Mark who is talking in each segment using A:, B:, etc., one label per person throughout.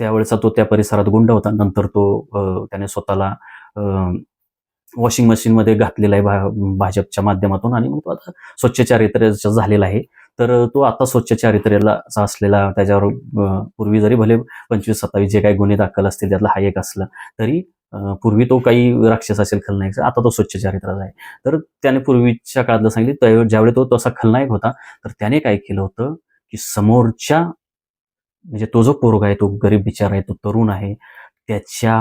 A: त्यावेळेचा तो त्या परिसरात गुंड होता. नंतर तो त्याने स्वतःला वॉशिंग मशीनमध्ये घातलेला आहे भा- भाजपच्या माध्यमातून आणि मग तो आता स्वच्छ चारित्र्याचा झालेला आहे. तर तो आता स्वच्छ चारित्र्याला असलेला त्याच्यावर पूर्वी जरी भले पंचवीस सत्तावीस जे काही गुन्हे दाखल असतील त्यातला हा एक असला तरी पूर्वी तो काही राक्षस असेल खलनायक आता तो स्वच्छ चारित्राचा आहे. तर त्याने पूर्वीच्या काळातलं सांगितलं त्यावेळी ज्यावेळी तो तसा खलनायक होता तर त्याने काय केलं होतं की समोरच्या म्हणजे तो जो पोरगा आहे तो गरीब बिचारा आहे तो तरुण आहे त्याच्या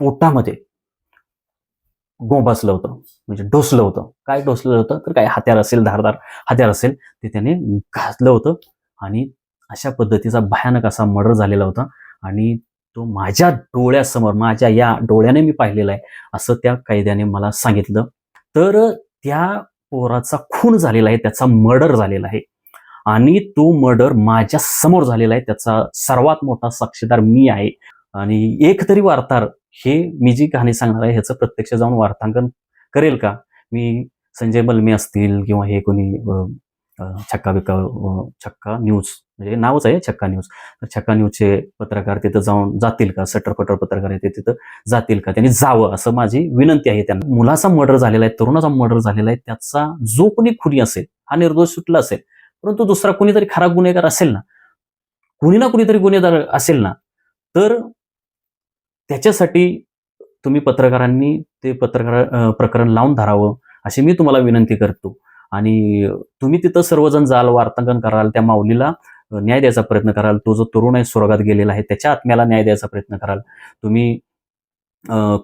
A: पोटामध्ये गोंबासलं होतं. म्हणजे डोसलं होतं. काय डोसलं होतं? तर काय हत्यार असेल धारदार हत्यार असेल ते त्याने घातलं होतं आणि अशा पद्धतीचा भयानक असा मर्डर झालेला होता आणि तो माझ्या डोळ्यासमोर माझ्या या डोळ्याने मी पाहिलेला आहे असं त्या कैद्याने मला सांगितलं. तर त्या पोराचा खून झालेला आहे त्याचा मर्डर झालेला आहे. आणि तो मर्डर माझ्यासमोर झालेला आहे. त्याचा सर्वात मोठा साक्षीदार मी आहे. आणि एक तरी वार्ताहर हे मी जी कहाणी सांगणार आहे ह्याचं प्रत्यक्ष जाऊन वार्तांकन करेल का? मी संजय बलमे असतील किंवा हे कोणी छक्का बिक्का छक्का न्यूज म्हणजे नावच आहे छक्का न्यूज. तर छक्का न्यूजचे पत्रकार तिथं जाऊन जातील का? सटरपटर पत्रकार आहे ते तिथं जातील का? त्यांनी जावं असं माझी विनंती आहे. त्यांना मुलाचा मर्डर झालेला आहे तरुणाचा मर्डर झालेला आहे. त्याचा जो कोणी खुनी असेल हा निर्दोष सुटला असेल परंतु दुसरा कोणीतरी खरा गुन्हेगार असेल ना कुणी ना कुणीतरी गुन्हेगार असेल ना तर त्याच्यासाठी तुम्ही पत्रकारांनी ते पत्रकार प्रकरण लावून धरावं अशी मी तुम्हाला विनंती करतो. आणि तुम्ही तिथं सर्वजण जाल वार्तांकन कराल त्या माऊलीला न्याय द्यायचा प्रयत्न कराल. तो जो तरुण आहे स्वर्गात गेलेला आहे त्याच्या आत्म्याला न्याय द्यायचा प्रयत्न कराल. तुम्ही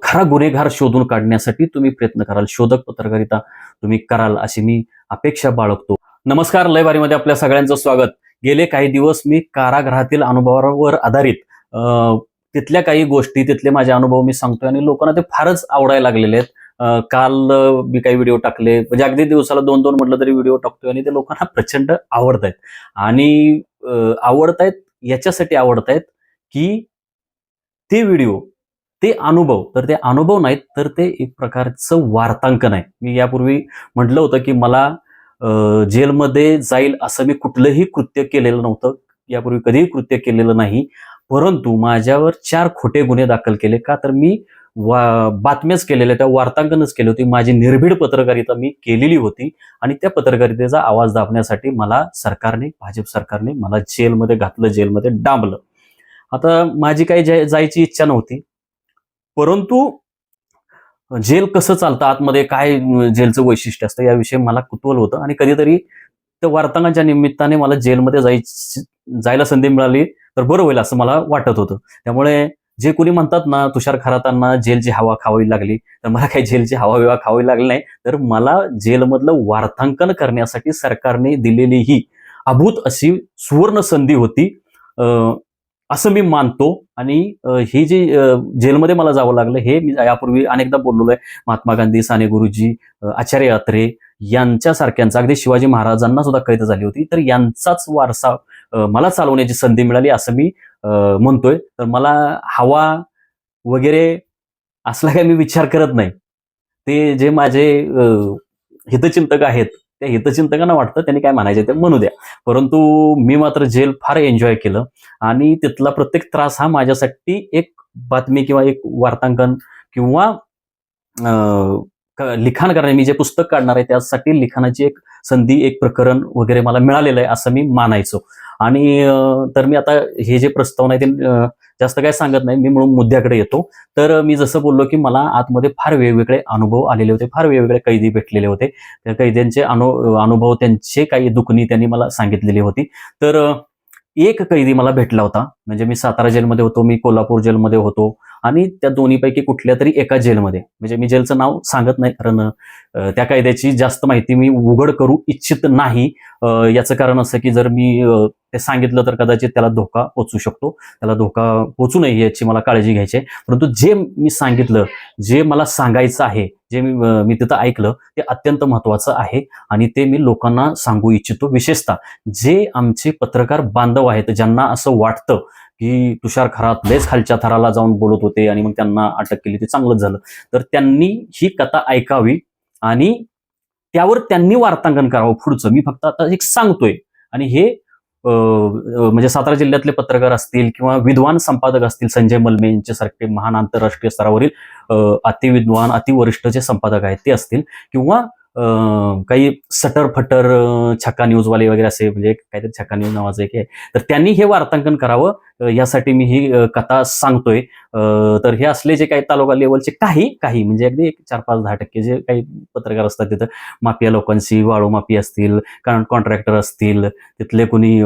A: खरा गुन्हेगार शोधून काढण्यासाठी तुम्ही प्रयत्न कराल. शोधक पत्रकारिता तुम्ही कराल अशी मी अपेक्षा बाळगतो. नमस्कार लयबारीमध्ये आपल्या सगळ्यांचं स्वागत. गेले काही दिवस मी कारागृहातील अनुभवावर आधारित तिथल्या काही गोष्टी तिथले माझे अनुभव मी सांगतोय आणि लोकांना ते फारच आवडायला लागलेले आहेत. काल मी काही व्हिडिओ टाकले म्हणजे अगदी दिवसाला दोन दोन म्हटलं तरी व्हिडिओ टाकतोय आणि ते लोकांना प्रचंड आवडत आहेत आणि आवडतायत याच्यासाठी आवडतायत की ते व्हिडिओ ते अनुभव तर ते अनुभव नाहीत तर ते एक प्रकारचं वार्तांकन आहे. मी यापूर्वी म्हटलं होतं की मला जेलमध्ये जाईल असं मी कुठलंही कृत्य केलेलं नव्हतं. यापूर्वी कधीही कृत्य केलेलं नाही. परंतु माझ्यावर चार खोटे गुन्हे दाखल केले का तर मी वा बातम्याच केलेल्या त्या वार्तांकनच केली होती. माझी निर्भीड पत्रकारिता मी केलेली होती आणि त्या पत्रकारितेचा आवाज दाबण्यासाठी मला सरकारने भाजप सरकारने मला जेलमध्ये घातलं जेलमध्ये डांबलं. आता माझी काही जाय- जायची इच्छा नव्हती. परंतु जेल कसं चालतं? आतमध्ये काय जेलचं वैशिष्ट्य असतं? याविषयी मला कुतूहल होतं आणि कधीतरी त्या वार्तांकनाच्या निमित्ताने मला जेलमध्ये जायची जायला संधी मिळाली तर बरं होईल असं मला वाटत होतं. त्यामुळे जे कोणी म्हणतात ना तुषार खरातांना जेलची हवा खावावी लागली तर मला काही जेलची हवा विवा खावावी लागली नाही तर मला जेलमधलं वार्तांकन करण्यासाठी सरकारने दिलेली ही अभूत अशी सुवर्ण संधी होती. असं मी मानतो. आणि ही जी जेलमध्ये मला जावं लागलं हे मी यापूर्वी अनेकदा बोललेलो आहे. महात्मा गांधी साने गुरुजी आचार्य यात्रे यांच्यासारख्यांचा अगदी शिवाजी महाराजांना सुद्धा कैद झाली होती. तर यांचाच वारसा मला चालवण्याची संधी मिळाली असं मी अं, म्हणतोय. तर मला हवा वगैरे असला काय मी विचार करत नाही. ते जे माझे हितचिंतक आहेत त्या हितचिंतकांना वाटतं त्यांनी काय म्हणायचे ते म्हणू द्या. परंतु मी मात्र जेल फार एन्जॉय केलं आणि तिथला प्रत्येक त्रास हा माझ्यासाठी एक बातमी किंवा एक वार्तांकन किंवा लिखाण करणे मी जे पुस्तक काढणार आहे त्यासाठी लिखाणाची एक संधी एक प्रकरण वगैरे मला मिळालेलं आहे असं मी मानायचो. आणि तर मी आता हे जे प्रस्तावना आहे ते जास्त काय सांगत नाही. मी म्हणून मुद्द्याकडे येतो. तर मी जसं बोललो की मला आतमध्ये फार वेगवेगळे अनुभव आलेले होते. फार वेगवेगळे कैदी भेटलेले होते. त्या कैद्यांचे अनु अनुभव त्यांचे काही दुखणी त्यांनी मला सांगितलेली होती. तर एक कैदी मला भेटला होता. म्हणजे मी सातारा जेलमध्ये होतो मी कोल्हापूर जेलमध्ये होतो. आणि त्या दोन्हीपैकी कुठल्या तरी एका जेलमध्ये. म्हणजे मी जेलचं नाव सांगत नाही कारण त्या कायद्याची जास्त माहिती मी उघड करू इच्छित नाही. याचं कारण असं की जर मी ते सांगितलं तर कदाचित त्याला धोका पोचू शकतो. त्याला धोका पोचू नये याची मला काळजी घ्यायची आहे. परंतु जे मी सांगितलं जे मला सांगायचं आहे जे मी मी तिथं ऐकलं ते अत्यंत महत्वाचं आहे आणि ते मी लोकांना सांगू इच्छितो. विशेषतः जे आमचे पत्रकार बांधव आहेत ज्यांना असं वाटतं की तुषार खरात लयच खालच्या थराला जाऊन बोलत होते आणि मग त्यांना अटक केली. ते चांगलंच झालं. तर त्यांनी ही कथा ऐकावी आणि त्यावर त्यांनी वार्तांकन करावं पुढचं. मी फक्त आता एक सांगतोय. आणि हे म्हणजे सातारा जिल्ह्यातले पत्रकार असतील किंवा विद्वान संपादक असतील संजय मलमे यांच्यासारखे महान आंतरराष्ट्रीय स्तरावरील अतिविद्वान अतिवरिष्ठ जे संपादक आहेत ते असतील किंवा काही सटर फटर छक्का न्यूजवाले वगैरे असे म्हणजे काहीतरी छक्का न्यूज नावाचं एक आहे. तर त्यांनी हे वार्तांकन करावं. यासाठी मी ही कथा सांगतोय. तर हे असले जे काही तालुका लेवलचे काही काही म्हणजे अगदी एक चार पाच दहा टक्के जे काही पत्रकार असतात तिथं माफिया लोकांची वाळू माफी असतील कारण कॉन्ट्रॅक्टर असतील तिथले कोणी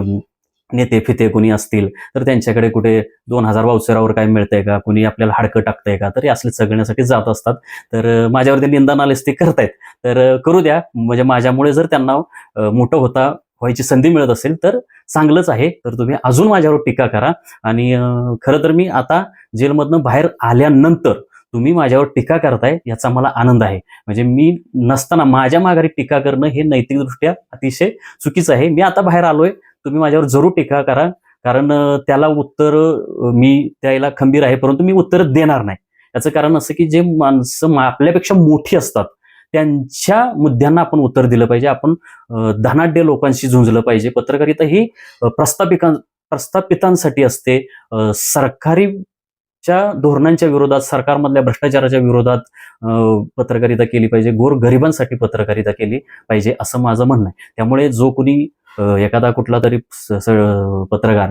A: नेते फिते कोणी असतील तर त्यांच्याकडे कुठे दोन हजार वावसरावर काय मिळतंय का? कुणी आपल्याला हाडकं टाकतंय का? तर हे असले सगळ्यासाठी जात असतात. तर माझ्यावरती निंदा नालेच ते करतायत. तर करू द्या. म्हणजे माझ्यामुळे जर त्यांना मोठं होता व्हायची संधी मिळत असेल तर चांगलंच आहे. तर तुम्ही अजून माझ्यावर टीका करा. आणि खरं तर मी आता जेलमधनं बाहेर आल्यानंतर तुम्ही माझ्यावर टीका करताय याचा मला आनंद आहे. म्हणजे मी नसताना माझ्या माघारी टीका करणं हे नैतिकदृष्ट्या अतिशय चुकीचं आहे. मी आता बाहेर आलोय तुम्ही माझ्यावर जरूर टीका करा. कारण त्याला उत्तर मी त्याला खंबीर आहे परंतु मी उत्तर देणार नाही. याचं कारण असं की जे माणसं आपल्यापेक्षा मोठी असतात त्यांच्या मुद्द्यांना आपण उत्तर दिलं पाहिजे. आपण धनाढ्य लोकांशी झुंजलं पाहिजे. पत्रकारिता ही अ, प्रस्थापिकां प्रस्थापितांसाठी असते. सरकारीच्या धोरणांच्या विरोधात सरकारमधल्या भ्रष्टाचाराच्या विरोधात पत्रकारिता केली पाहिजे. गोर गरिबांसाठी पत्रकारिता केली पाहिजे असं माझं म्हणणं आहे. त्यामुळे जो कोणी एखादा कुठला तरी पत्रकार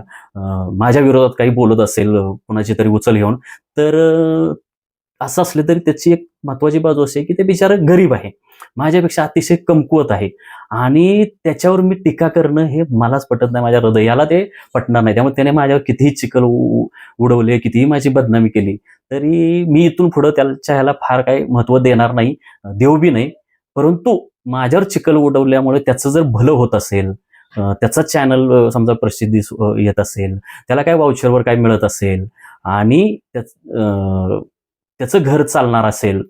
A: माझ्या विरोधात काही बोलत असेल कुणाची तरी उचल घेऊन तर असं असले तरी त्याची एक महत्वाची बाजू अशी आहे की ते बिचारं गरीब आहे. माझ्यापेक्षा अतिशय कमकुवत आहे. आणि त्याच्यावर मी टीका करणं हे मलाच पटत नाही माझ्या हृदयाला ते पटणार नाही. त्यामुळे त्याने माझ्यावर कितीही चिखल उडवले कितीही माझी बदनामी केली तरी मी इथून पुढं त्याच्या ह्याला फार काही महत्त्व देणार नाही देऊ बी नाही. परंतु माझ्यावर चिखल उडवल्यामुळे त्याचं जर भलं होत असेल त्याचा चॅनल समजा प्रसिद्धी येत असेल त्याला काय वाउचरवर काय मिळत असेल आणि त्याच त्याचं घर चालणार असेल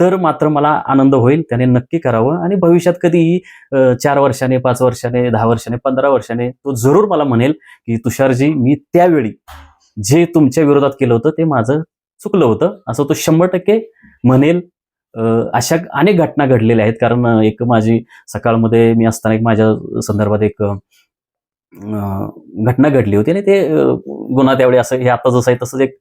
A: तर मात्र मला आनंद होईल त्याने नक्की करावं आणि भविष्यात कधीही चार वर्षाने पाच वर्षाने दहा वर्षाने पंधरा वर्षाने तो जरूर मला म्हणेल की तुषारजी मी त्यावेळी जे तुमच्या विरोधात केलं होतं ते माझं चुकलं होतं. असं तो शंभर टक्के म्हणेल. अशा अनेक घटना घडलेल्या आहेत. कारण एक माझी सकाळमध्ये मी असताना एक माझ्या संदर्भात एक घटना घडली होती आणि ते गुन्हा त्यावेळी असं हे आता जसं आहे तसंच एक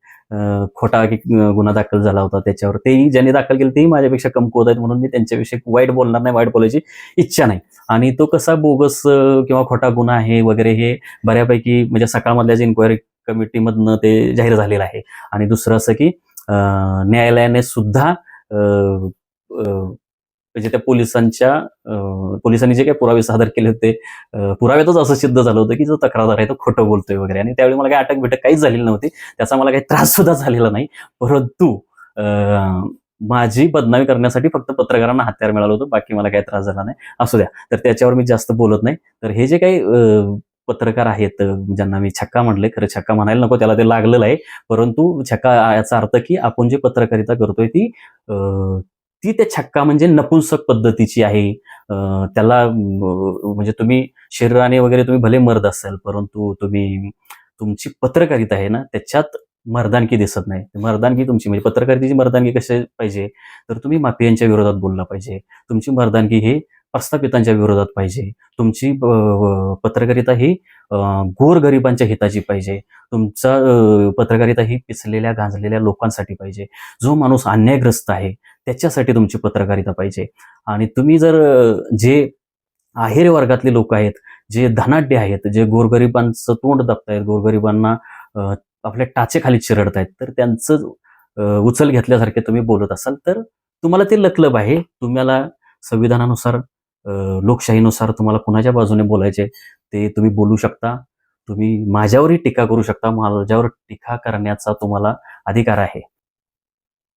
A: खोटा एक गुन्हा दाखल झाला होता त्याच्यावर. तेही ज्यांनी दाखल केलं तेही माझ्यापेक्षा कमकुवत आहेत म्हणून मी त्यांच्याविषयी वाईट बोलणार नाही वाईट बोलायची इच्छा नाही. आणि तो कसा बोगस किंवा खोटा गुन्हा आहे वगैरे हे बऱ्यापैकी म्हणजे सकाळमधल्या जे इन्क्वायरी कमिटीमधनं ते जाहीर झालेलं आहे. आणि दुसरं असं की न्यायालयाने सुद्धा म्हणजे त्या पोलिसांच्या अ, पोलिसांनी जे काही पुरावे सादर केले होते पुराव्यातच असं सिद्ध झालं होतं की जो तक्रारदार आहे तो खोटं बोलतोय वगैरे. आणि त्यावेळी मला काही अटक बिटक काहीच झालेली नव्हती. त्याचा मला काही त्रास सुद्धा झालेला नाही. परंतु अ, माझी बदनामी करण्यासाठी फक्त पत्रकारांना हत्यार मिळालं होतं. बाकी मला काही त्रास झाला नाही. असू द्या. तर त्याच्यावर मी जास्त बोलत नाही. तर हे जे काही अ, पत्रकार आहेत ज्यांना मी छक्का म्हटले खरं छक्का म्हणायला नको त्याला ते लागलेलं आहे. परंतु छक्का याचा अर्थ की आपण जे पत्रकारिता करतोय ती ती त्या छक्का म्हणजे नपुंसक पद्धतीची आहे. त्याला म्हणजे तुम्ही शरीराने वगैरे तुम्ही भले मर्द असाल परंतु तुम्ही तुमची पत्रकारिता आहे ना त्याच्यात मर्दानकी दिसत नाही. मर्दानकी तुमची म्हणजे पत्रकारितेची मर्दानकी कशी पाहिजे? तर तुम्ही माफियांच्या विरोधात बोलला पाहिजे. तुमची मर्दानकी ही प्रस्थापितांच्या विरोधात पाहिजे. तुमची पत्रकारिता ही अ, गोरगरिबांच्या हिताची पाहिजे. तुमचा पत्रकारिता ही पिचलेल्या गांजलेल्या लोकांसाठी पाहिजे. जो माणूस अन्यायग्रस्त आहे त्याच्यासाठी तुमची पत्रकारिता पाहिजे. आणि तुम्ही जर जे आहेर वर्गातले लोक आहेत जे धनाढ्य आहेत जे गोरगरिबांचं तोंड दाबतायत गोरगरिबांना आपल्या टाचेखाली चिरडतायत तर त्यांचं उचल घेतल्यासारखे तुम्ही बोलत असाल तर तुम्हाला ते लकलब आहे. तुम्हाला संविधानानुसार लोकशाहीनुसार तुम्हाला कुणाच्या बाजूने बोलायचे ते तुम्ही बोलू शकता. तुम्ही माझ्यावरही टीका करू शकता. माझ्यावर टीका करण्याचा तुम्हाला अधिकार आहे.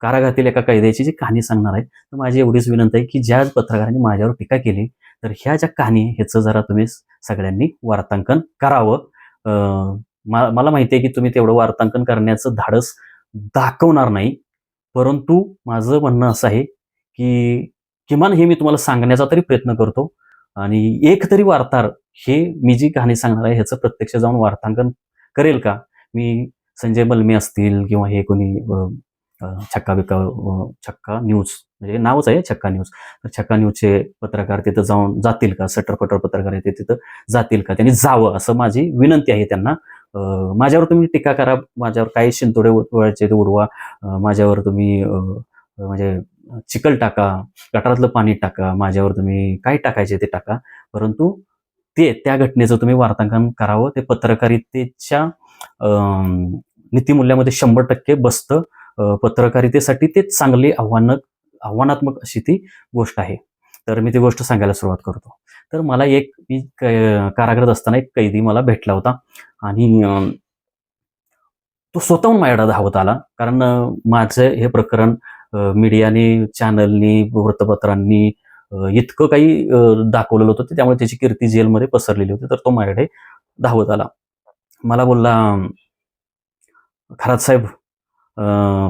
A: कारागातील एका कैद्याची जी कहाणी सांगणार आहे तर माझी एवढीच विनंती आहे की ज्या पत्रकारांनी माझ्यावर टीका केली तर ह्या ज्या कहाणी ह्याचं जरा तुम्ही सगळ्यांनी वार्तांकन करावं. अं, मा- मला माहिती आहे की तुम्ही तेवढं वार्तांकन करण्याचं धाडस दाखवणार नाही. परंतु माझं म्हणणं असं आहे की किमान हे मी तुम्हाला सांगण्याचा तरी प्रयत्न करतो. आणि एक तरी वार्ताहर हे मी जी कहाणी सांगणार आहे ह्याचं प्रत्यक्ष जाऊन वार्तांकन करेल का? मी संजय बलमे असतील किंवा हे कोणी छक्का बिक्का छक्का न्यूज म्हणजे नावच आहे छक्का न्यूज. तर छक्का न्यूजचे पत्रकार तिथं जाऊन जातील का? सटरपटर पत्रकार आहे ते तिथं जातील का? त्यांनी जावं असं माझी विनंती आहे त्यांना. माझ्यावर तुम्ही टीका करा. माझ्यावर काही शिंतोडे वळायचे ते उडवा. माझ्यावर तुम्ही म्हणजे चिकल टाका गटारातलं पाणी टाका माझ्यावर तुम्ही काय टाकायचे ते टाका. परंतु ते त्या घटनेचं तुम्ही वार्तांकन करावं. ते पत्रकारितेच्या अं, नीतिमूल्यामध्ये शंभर टक्के बसतं. पत्रकारितेसाठी ते चांगली आव्हानं आव्हानात्मक अशी ती गोष्ट आहे. तर मी ती गोष्ट सांगायला सुरुवात करतो. तर मला एक मी कारागृहात असताना एक कैदी मला भेटला होता. आणि तो स्वतःहून माझ्याकडे धावत आला. कारण माझं हे प्रकरण मीडियाने चॅनलनी वृत्तपत्रांनी इतकं काही दाखवलेलं होतं ते त्यामुळे त्याची कीर्ती जेलमध्ये पसरलेली होती. तर तो माझ्याकडे धावत आला. मला बोलला खरात साहेब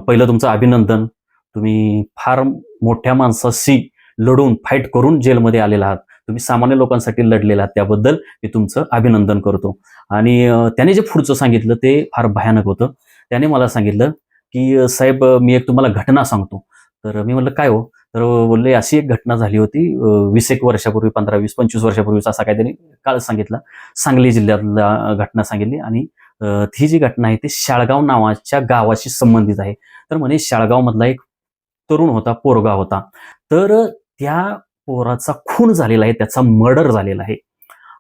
A: पहिलं तुमचं अभिनंदन. तुम्ही फार मोठ्या माणसाशी लढून फाईट करून जेलमध्ये आलेला आहात. तुम्ही सामान्य लोकांसाठी लढलेला आहात. त्याबद्दल मी तुमचं अभिनंदन करतो. आणि त्याने जे पुढचं सांगितलं ते फार भयानक होतं. त्याने मला सांगितलं की साहेब मी एक तुम्हाला घटना सांगतो. तर मी म्हणलं काय हो? तर बोलले अशी एक घटना झाली होती वीस एक वर्षापूर्वी पंधरा वीस पंचवीस वर्षापूर्वीचा असा काहीतरी काळ सांगितला. सांगली जिल्ह्यातला घटना सांगितली आणि ती ही जी घटना आहे ती शाळगाव नावाच्या गावाशी संबंधित आहे. तर म्हणे शाळगावमधला एक तरुण होता पोरगा होता. तर त्या पोराचा खून झालेला आहे त्याचा मर्डर झालेला आहे.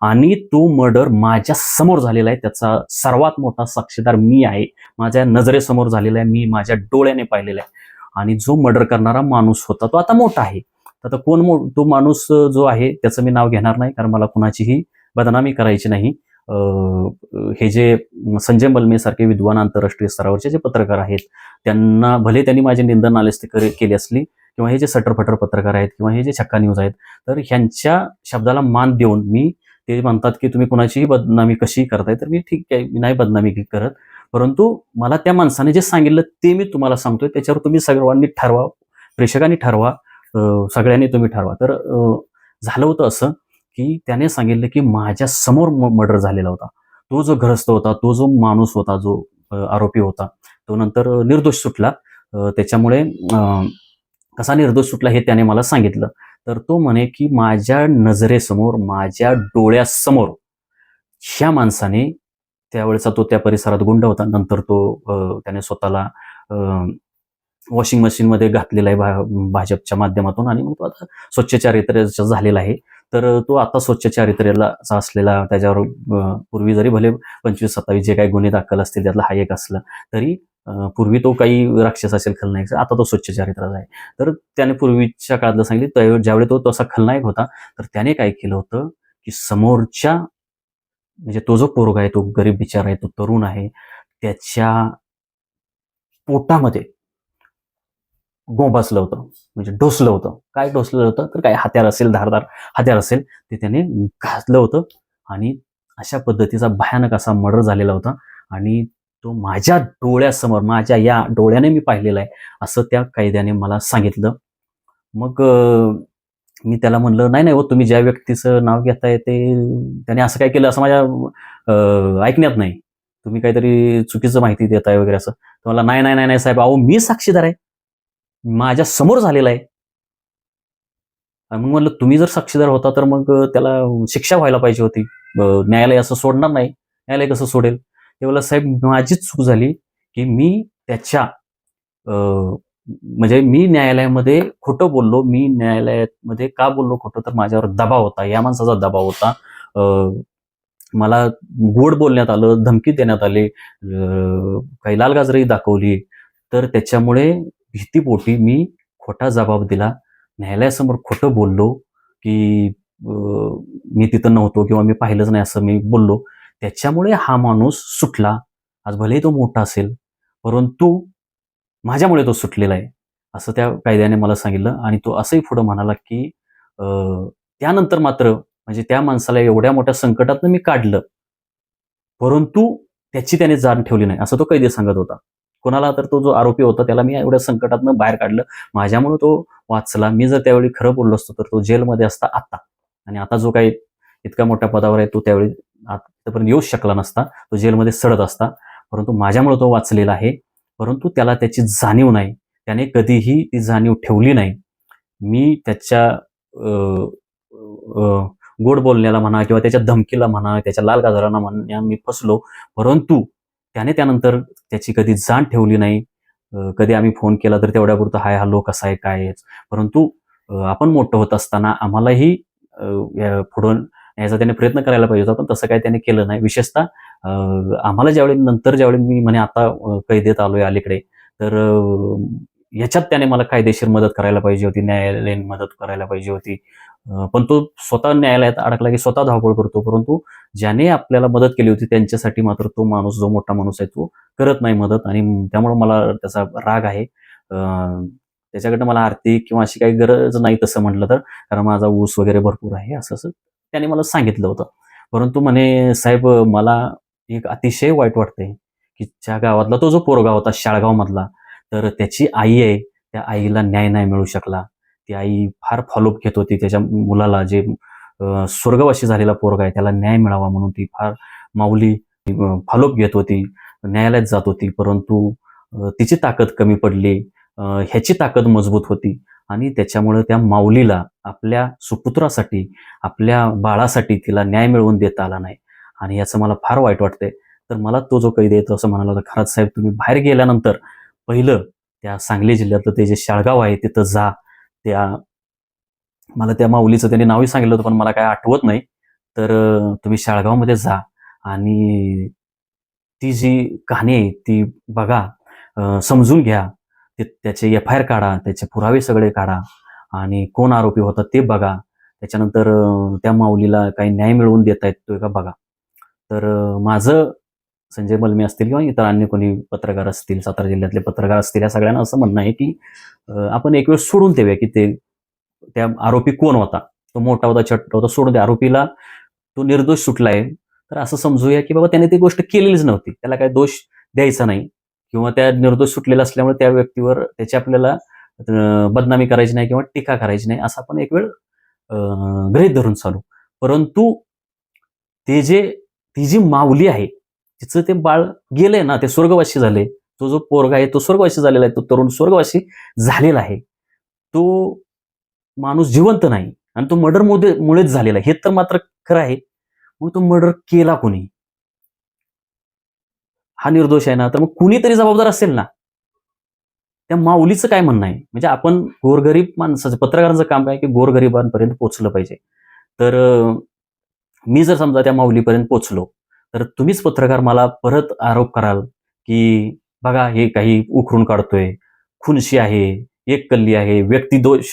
A: आणि तो मर्डर माझ्यासमोर झालेला आहे. त्याचा सर्वात मोठा साक्षीदार मी आहे. माझ्या नजरेसमोर झालेला आहे. मी माझ्या डोळ्याने पाहिलेला आहे. आणि जो मर्डर करणारा माणूस होता तो आता मोठा आहे. तर आता कोण मो तो माणूस जो आहे त्याचं मी नाव घेणार नाही कारण मला कुणाचीही बदनामी करायची नाही. हे जे संजय मलमे सारखे विद्वान आंतरराष्ट्रीय स्तरावरचे जे पत्रकार आहेत त्यांना भले त्यांनी माझे निंदन नालेस्ती करे- केली असली किंवा हे जे सटरफटर पत्रकार आहेत किंवा हे जे छक्का न्यूज आहेत तर ह्यांच्या शब्दाला मान देऊन मी ते म्हणतात की तुम्ही कुणाचीही बदनामी कशी करताय तर मी ठीक आहे मी नाही बदनामी करत. परंतु मला त्या माणसाने जे सांगितलं ते मी तुम्हाला सांगतोय त्याच्यावर तुम्ही सर्वांनी ठरवा प्रेक्षकांनी ठरवा सगळ्यांनी तुम्ही ठरवा. तर झालं होतं असं की त्याने सांगितलं की माझ्यासमोर मर्डर झालेला होता. तो जो ग्रस्त होता तो जो माणूस होता जो आरोपी होता तो नंतर निर्दोष सुटला. त्याच्यामुळे कसा निर्दोष सुटला हे त्याने मला सांगितलं. तर तो म्हणे की माझ्या नजरेसमोर माझ्या डोळ्यासमोर ह्या माणसाने त्यावेळेचा तो त्या परिसरात गुंड होता. नंतर तो त्याने स्वतःला वॉशिंग मशीनमध्ये घातलेला आहे भा- भाजपच्या माध्यमातून आणि मग तो आता स्वच्छ चारित्र्याचा झालेला आहे. तर तो आता स्वच्छ चारित्र्याला असलेला त्याच्यावर पूर्वी जरी भले पंचवीस सत्तावीस जे काही गुन्हे दाखल असतील त्यातला हा एक असला तरी पूर्वी तो काही राक्षस असेल खलनायक आता तो स्वच्छ चारित्राचा आहे. तर त्याने पूर्वीच्या काळातलं सांगितलं त्यावेळी ज्यावेळी तो तसा खलनायक होता तर त्याने काय केलं होतं की समोरच्या म्हणजे तो जो पोरगा आहे तो गरीब बिचार आहे तो तरुण आहे त्याच्या पोटामध्ये गोंबासलं होतं म्हणजे डोसलं होतं. काय डोसलं होतं? तर काय हत्यार असेल धारदार हत्यार असेल ते त्याने घातलं होतं आणि अशा पद्धतीचा भयानक असा मर्डर झालेला होता आणि तो माझ्या डोळ्यासमोर माझ्या या डोळ्याने मी पाहिलेला आहे असं त्या कायद्याने मला सांगितलं. मग मी त्याला म्हणलं नाही नाही हो तुम्ही ज्या व्यक्तीचं नाव घेताय ते त्याने असं काय केलं असं माझ्या ऐकण्यात नाही. तुम्ही काहीतरी चुकीचं माहिती देताय वगैरे असं. तर मला नाही नाही नाही नाही साहेब अहो मी साक्षीदार आहे. माझ्यासमोर झालेला आहे. मग म्हणलं तुम्ही जर साक्षीदार होता तर मग त्याला शिक्षा व्हायला पाहिजे होती. न्यायालय असं सोडणार नाही. न्यायालय कसं सोडेल? तेव्हा साहेब माझीच चूक झाली की मी त्याच्या म्हणजे मी न्यायालयामध्ये खोटं बोललो मी न्यायालयामध्ये का बोललो खोटं तर माझ्यावर दबाव होता या माणसाचा दबाव होता. मला गोड बोलण्यात आलं धमकी देण्यात आली काही लाल गाजरही दाखवली तर त्याच्यामुळे भीतीपोटी मी खोटा जबाब दिला. न्यायालयासमोर खोटं बोललो की मी तिथं नव्हतो किंवा मी पाहिलंच नाही असं मी बोललो. त्याच्यामुळे हा माणूस सुटला. आज भलेही तो मोठा असेल परंतु माझ्यामुळे तो सुटलेला आहे असं त्या कायद्याने मला सांगितलं आणि तो असंही पुढं म्हणाला की अं, त्यानंतर मात्र म्हणजे त्या माणसाला एवढ्या मोठ्या संकटातनं मी काढलं परंतु त्याची त्याने जाण ठेवली नाही असं तो कैदी सांगत होता. कोणाला तर तो जो आरोपी होता त्याला मी एवढ्या संकटातनं बाहेर काढलं. माझ्यामुळे तो वाचला. मी जर त्यावेळी खरं बोललो असतो तर तो जेलमध्ये असता आता. आणि आता जो काही इतका मोठ्या पदावर आहे तो त्यावेळी आतापर्यंत येऊच शकला नसता. तो जेलमध्ये सडत असता. परंतु माझ्यामुळे तो वाचलेला आहे. परंतु त्याला त्याची जाणीव नाही. त्याने कधीही ती जाणीव ठेवली नाही. मी त्याच्या गोड बोलण्याला म्हणा किंवा त्याच्या धमकीला म्हणा त्याच्या लाल गाजराला म्हणा मी फसलो. परंतु त्याने त्यानंतर त्याची कधी जाण ठेवली नाही. कधी आम्ही फोन केला तर तेवढ्यापुरतं हाय हॅलो कसा आहे? काय परंतु आपण मोठं होत असताना आम्हालाही पुढं याचा त्याने प्रयत्न करायला पाहिजे होता पण तसं काही त्याने केलं नाही. विशेषतः आम्हाला ज्यावेळी नंतर ज्यावेळी मी म्हणे आता कैदेत आलोय अलीकडे तर याच्यात त्याने मला कायदेशीर मदत करायला पाहिजे होती न्यायालयीन मदत करायला पाहिजे होती. पण तो स्वतः न्यायालयात अडकला की स्वतः धावपळ करतो परंतु ज्याने आपल्याला मदत केली होती त्यांच्यासाठी मात्र तो माणूस जो मोठा माणूस आहे तो करत नाही मदत. आणि त्यामुळे मला त्याचा राग आहे. त्याच्याकडनं मला आर्थिक किंवा अशी काही गरज नाही तसं म्हटलं तर कारण माझा ऊस वगैरे भरपूर आहे असं असं त्याने मला सांगितलं होतं. परंतु म्हणे साहेब मला एक अतिशय वाईट वाटते की ज्या गावातला तो जो पोरगा होता शाळगाव मधला तर त्याची आई आहे. त्या आईला न्याय नाही मिळू शकला. ती आई फार फॉलोअप घेत होती. त्याच्या मुलाला जे स्वर्गवाशी स्वर्गवासी झालेला पोरगा आहे त्याला न्याय मिळावा म्हणून ती फार माऊली फॉलोअप घेत होती. न्यायालयात जात होती. परंतु तिची ताकद कमी पडली. ह्याची ताकद मजबूत होती. आणि त्याच्यामुळे त्या माऊलीला आपल्या सुपुत्रासाठी आपल्या बाळासाठी तिला न्याय मिळवून देता आला नाही. आणि याचं मला फार वाईट वाटतंय. तर मला तो जो कैदी येतो असं म्हणाला होता खरंच साहेब तुम्ही बाहेर गेल्यानंतर पहिलं त्या सांगली जिल्ह्यातलं ते जे शाळगाव आहे तिथं जा. त्या मला त्या माऊलीचं त्यांनी नावही सांगितलं होतं पण मला काय आठवत नाही. तर तुम्ही शाळगावमध्ये जा. आणि ती जी कहाणी आहे ती बघा समजून घ्या. ते त्याचे एफ आय आर काढा त्याचे पुरावे सगळे काढा आणि कोण आरोपी होता ते बघा. त्याच्यानंतर त्या माऊलीला काही न्याय मिळवून देता येतोय का बघा. तर माझं संजय बलमे असतील किंवा इतर अन्य कोणी पत्रकार असतील सातारा जिल्ह्यातले पत्रकार असतील या सगळ्यांना असं म्हणणं आहे की आपण एक वेळ सोडून देऊया की ते त्या आरोपी कोण होता. तो मोठा होता छोटा होता सोडून द्या. आरोपीला तो निर्दोष सुटलाय. तर असं समजूया की बाबा त्याने ती गोष्ट केलेलीच नव्हती. त्याला काय दोष द्यायचा नाही. किंवा त्या निर्दोष सुटलेला असल्यामुळे त्या व्यक्तीवर त्याची आपल्याला बदनामी करायची नाही किंवा टीका करायची नाही असं आपण एक वेळ गृहित गृहीत धरून चालू. परंतु ते जे ती जी माऊली आहे तिचं ते बाळ गेलंय ना ते स्वर्गवासी झाले. तो जो पोरगा आहे तो स्वर्गवासी झालेला आहे तो तरुण स्वर्गवासी झालेला आहे. तो माणूस जिवंत नाही आणि तो मर्डर मुळेच झालेला आहे. हे तर मात्र खरं आहे. मग तो मर्डर केला कोणी? हा निर्दोष आहे ना तर मग कुणीतरी जबाबदार असेल ना. त्या माऊलीचं काय म्हणणं आहे? म्हणजे आपण गोरगरीब माणसाचं पत्रकारांचं काम आहे की गोरगरिबांपर्यंत पोचलं पाहिजे. तर मी जर समजा त्या माऊलीपर्यंत पोचलो तर तुम्हीच पत्रकार मला परत आरोप कराल की बघा हे काही उखरून काढतोय. खुनशी आहे एक कल्ली आहे व्यक्तिदोष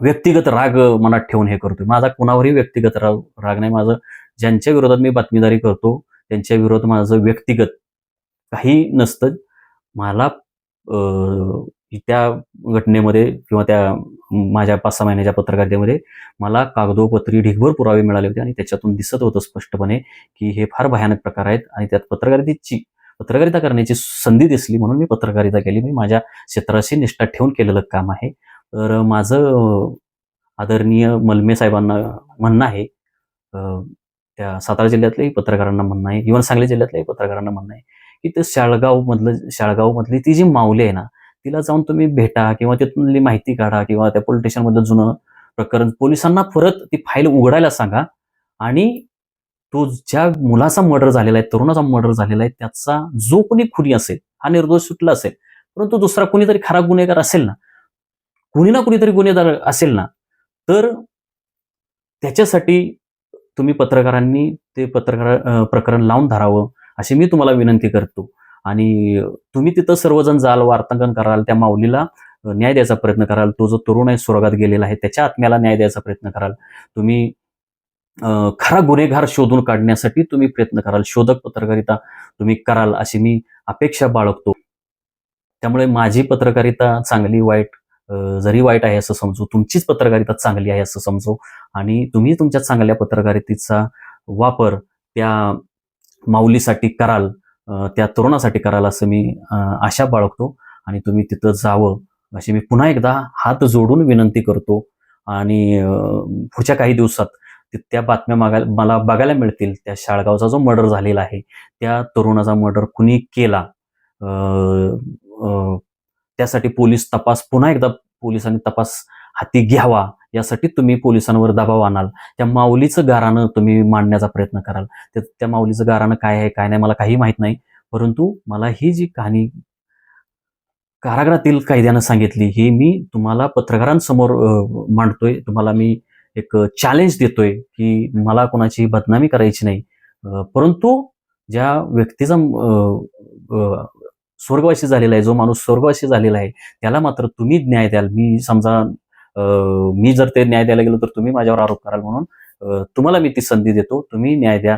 A: व्यक्तिगत राग मनात ठेवून हे करतोय. माझा कुणावरही व्यक्तिगत राग राग नाही. माझं ज्यांच्या विरोधात मी बातमीदारी करतो त्यांच्या विरोधात माझं व्यक्तिगत काही नसतं. मला त्या घटनेमध्ये किंवा त्या माझ्या पाच सहा महिन्याच्या पत्रकारितेमध्ये मला कागदोपत्री ढिगभर पुरावे मिळाले होते आणि त्याच्यातून दिसत होतं स्पष्टपणे की हे फार भयानक प्रकार आहेत आणि त्यात पत्रकारितेची पत्रकारिता करण्याची संधी दिसली म्हणून मी पत्रकारिता केली. मी माझ्या क्षेत्राशी निष्ठा ठेवून केलेलं काम आहे. तर माझं आदरणीय मलमे साहेबांना म्हणणं आहे त्या सातारा जिल्ह्यातल्याही पत्रकारांना म्हणणं आहे इव्हन सांगली जिल्ह्यातल्याही पत्रकारांना म्हणणं आहे की ते शाळगाव मधलं शाळगाव मधली ती जी माऊली आहे ना तिला जाऊन तुम्ही भेटा किंवा तिथूनली माहिती काढा किंवा त्या पोलीस स्टेशनमधलं जुनं प्रकरण पोलिसांना परत ती फाईल उघडायला सांगा आणि तो ज्या मुलाचा मर्डर झालेला आहे तरुणाचा मर्डर झालेला आहे त्याचा जो कोणी खुनी असेल हा निर्दोष सुटला असेल परंतु दुसरा कोणीतरी खरा गुन्हेगार असेल ना कुणी ना कुणीतरी गुन्हेगार असेल ना तर त्याच्यासाठी तुम्ही पत्रकारांनी ते पत्रकार प्रकरण लावून धरावं अशी मी तुम्हाला विनंती करतो. आणि तुम्ही तिथं सर्वजण जाल वार्तांकन कराल त्या माऊलीला न्याय द्यायचा प्रयत्न कराल. तो जो तरुण आहे स्वर्गात गेलेला आहे त्याच्या आत्म्याला न्याय द्यायचा प्रयत्न कराल. तुम्ही खरा गुन्हेगार शोधून काढण्यासाठी तुम्ही प्रयत्न कराल. शोधक पत्रकारिता तुम्ही कराल अशी मी अपेक्षा बाळगतो. त्यामुळे माझी पत्रकारिता चांगली वाईट जरी वाईट आहे असं समजू तुमचीच पत्रकारिता चांगली आहे असं समजू आणि तुम्ही तुमच्या चांगल्या पत्रकारितेचा वापर त्या माऊलीसाठी कराल त्या तरुणासाठी कराल असं मी आशा बाळगतो आणि तुम्ही तिथं जावं अशी मी पुन्हा एकदा हात जोडून विनंती करतो आणि पुढच्या काही दिवसात त्या बातम्या मागायला मला बघायला मिळतील. त्या शाळगावचा जो मर्डर झालेला आहे त्या तरुणाचा मर्डर कुणी केला? त्यासाठी पोलीस तपास पुन्हा एकदा पोलिसांनी तपास हाती घ्यावा. यासाठी तुम्ही पोलिसांवर दबाव आणाल. त्या माऊलीचं गारानं तुम्ही मांडण्याचा प्रयत्न कराल. त्या त्या माऊलीचं गारानं काय आहे काय नाही मला काही माहीत नाही. परंतु मला ही जी कहाणी कारागृहातील कायद्यानं सांगितली ही मी तुम्हाला पत्रकारांसमोर मांडतोय. तुम्हाला मी एक चॅलेंज देतोय की मला कोणाची बदनामी करायची नाही. परंतु ज्या व्यक्तीचा स्वर्गवासी झालेला आहे जो माणूस स्वर्गवासी झालेला आहे त्याला मात्र तुम्ही न्याय द्याल. मी समजा मी जर ते न्याय द्यायला गेलो तर तुम्ही माझ्यावर आरोप कराल म्हणून तुम्हाला मी ती संधी देतो तुम्ही न्याय द्या.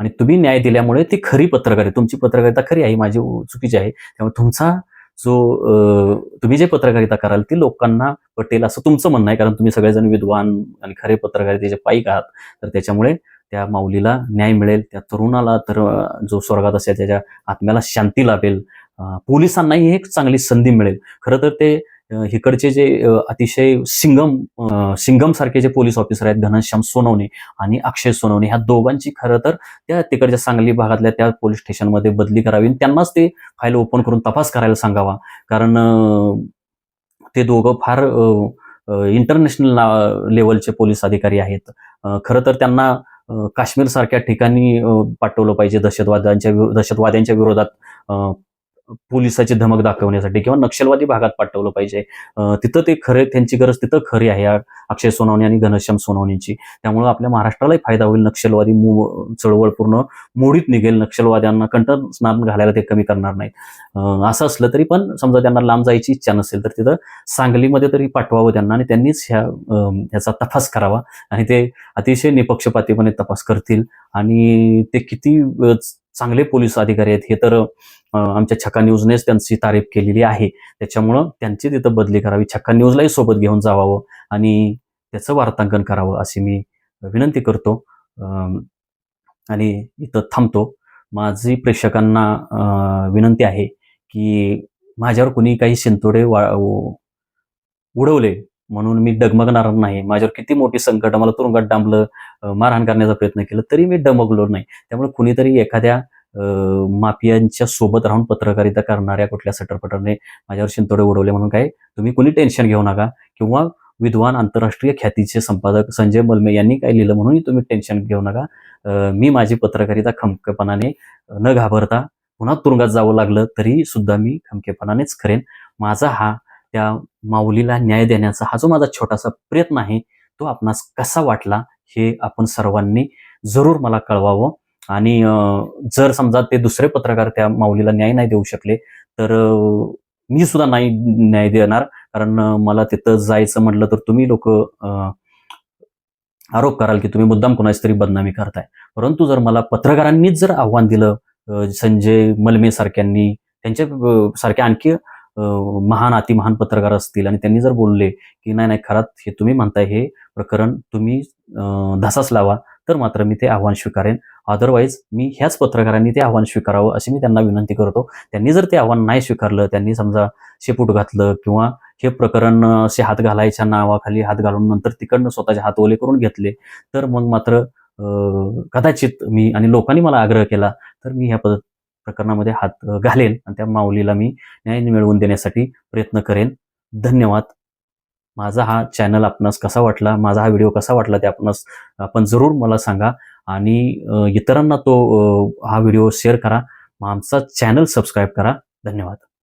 A: आणि तुम्ही न्याय दिल्यामुळे ती खरी पत्रकारिता तुमची पत्रकारिता खरी आहे माझी चुकीची आहे. त्यामुळे तुमचा जो तुम्ही जे पत्रकारिता कराल ती लोकांना पटेल असं तुमचं म्हणणं आहे. कारण तुम्ही सगळेजण विद्वान आणि खरे पत्रकारितेचे पाईक आहात. तर त्याच्यामुळे त्या माऊलीला न्याय मिळेल त्या तरुणाला तर जो स्वर्गात असेल त्याच्या आत्म्याला शांती लाभेल. पोलिसांनाही एक चांगली संधी मिळेल. खरं तर ते हिकडचे इकडचे जे अतिशय सिंगम सिंगम सारखे जे पोलीस ऑफिसर आहेत घनश्याम सोनवणे आणि अक्षय सोनवणे ह्या दोघांची खरं तर त्या तिकडच्या सांगली भागातल्या त्या पोलीस स्टेशनमध्ये बदली करावी त्यांनाच ते फाईल ओपन करून तपास करायला सांगावा. कारण ते दोघं फार इंटरनॅशनल लेवलचे पोलीस अधिकारी आहेत. खरं तर त्यांना काश्मीर सारख्या ठिकाणी पाठवलं पाहिजे दहशतवाद्यांच्या दहशतवाद्यांच्या विरोधात अ, पोलिसाची धमक दाखवण्यासाठी किंवा नक्षलवादी भागात पाठवलं पाहिजे. तिथं ते खरे त्यांची गरज तिथं खरी आहे अक्षय सोनवणे आणि घनश्याम सोनवणेची. त्यामुळे आपल्या महाराष्ट्रालाही फायदा होईल नक्षलवादी चळवळ पूर्ण मोडीत निघेल. नक्षलवाद्यांना कंठ स्नान घालायला ते कमी करणार नाहीत. असं असलं तरी पण समजा त्यांना लांब जायची इच्छा नसेल तर तिथं सांगलीमध्ये तरी पाठवावं त्यांना आणि त्यांनीच ह्या अं, ह्याचा तपास करावा. आणि ते अतिशय निपक्षपातीपणे तपास करतील. आणि ते किती चांगले पोलीस अधिकारी आहेत. हे तर आमच्या छक्का न्यूजनेच त्यांची तारीफ केलेली आहे. त्याच्यामुळं त्यांची तिथं बदली करावी. छक्का न्यूजलाही सोबत घेऊन जावावं आणि त्याचं वार्तांकन करावं अशी मी विनंती करतो. आणि इथं थांबतो. माझी प्रेक्षकांना विनंती आहे की माझ्यावर कुणी काही शिंतोडे वा उ- उडवले म्हणून मी डगमगणार नाही. माझ्यावर किती मोठी संकट मला तुरुंगात डांबलं मारहाण करण्याचा प्रयत्न केला तरी मी डमगलो नाही. त्यामुळे कुणीतरी एखाद्या माफियांच्या सोबत राहून पत्रकारिता करणाऱ्या कुठल्या सटरपटरने माझ्यावर शिंतोडे उडवले म्हणून काय? तुम्ही कुणी टेन्शन घेऊ नका. किंवा विद्वान आंतरराष्ट्रीय ख्यातीचे संपादक संजय मलमे यांनी काय लिहिलं म्हणून तुम्ही टेन्शन घेऊ नका. मी माझी पत्रकारिता खमकेपणाने न घाबरता पुन्हा तुरुंगात जावं लागलं तरी सुद्धा मी खमकेपणानेच करेन माझा हा त्या माऊलीला न्याय देण्याचा हा जो माझा छोटासा प्रयत्न आहे तो आपणास कसा वाटला हे आपण सर्वांनी जरूर मला कळवावं. आणि जर समजा ते दुसरे पत्रकार त्या माऊलीला न्याय नाही देऊ शकले तर मी सुद्धा नाही न्याय देणार. कारण मला तिथं जायचं म्हटलं तर तुम्ही लोक आरोप कराल की तुम्ही मुद्दाम कोणाची तरी बदनामी करताय. परंतु जर मला पत्रकारांनीच जर आव्हान दिलं संजय मलमे सारख्यांनी त्यांच्या सारख्या आणखी महान अतिमहान पत्रकार असतील आणि त्यांनी जर बोलले की नाही नाही खरात हे तुम्ही म्हणताय हे प्रकरण तुम्ही धसास लावा तर मात्र मी ते आव्हान स्वीकारेन. अदरवाईज मी ह्याच पत्रकारांनी ते आव्हान स्वीकारावं अशी मी त्यांना विनंती करतो. त्यांनी जर ते आव्हान नाही स्वीकारलं त्यांनी समजा शेपूट घातलं किंवा हे प्रकरण असे हात घालायच्या नावाखाली हात घालून नंतर तिकडनं स्वतःचे हात ओले करून घेतले तर मग मात्र कदाचित मी आणि लोकांनी मला आग्रह केला तर मी ह्या पद प्रकरणामध्ये हात घालेन आणि त्या माऊलीला मी न्याय मिळवून देण्यासाठी प्रयत्न करेन. धन्यवाद. माझा हा चॅनल आपणास कसा वाटला? माझा हा व्हिडिओ कसा वाटला ते आपणास आपण जरूर मला सांगा. आणि इतरांना तो हा व्हिडिओ शेअर करा. आमचा चॅनल सबस्क्राईब करा. धन्यवाद.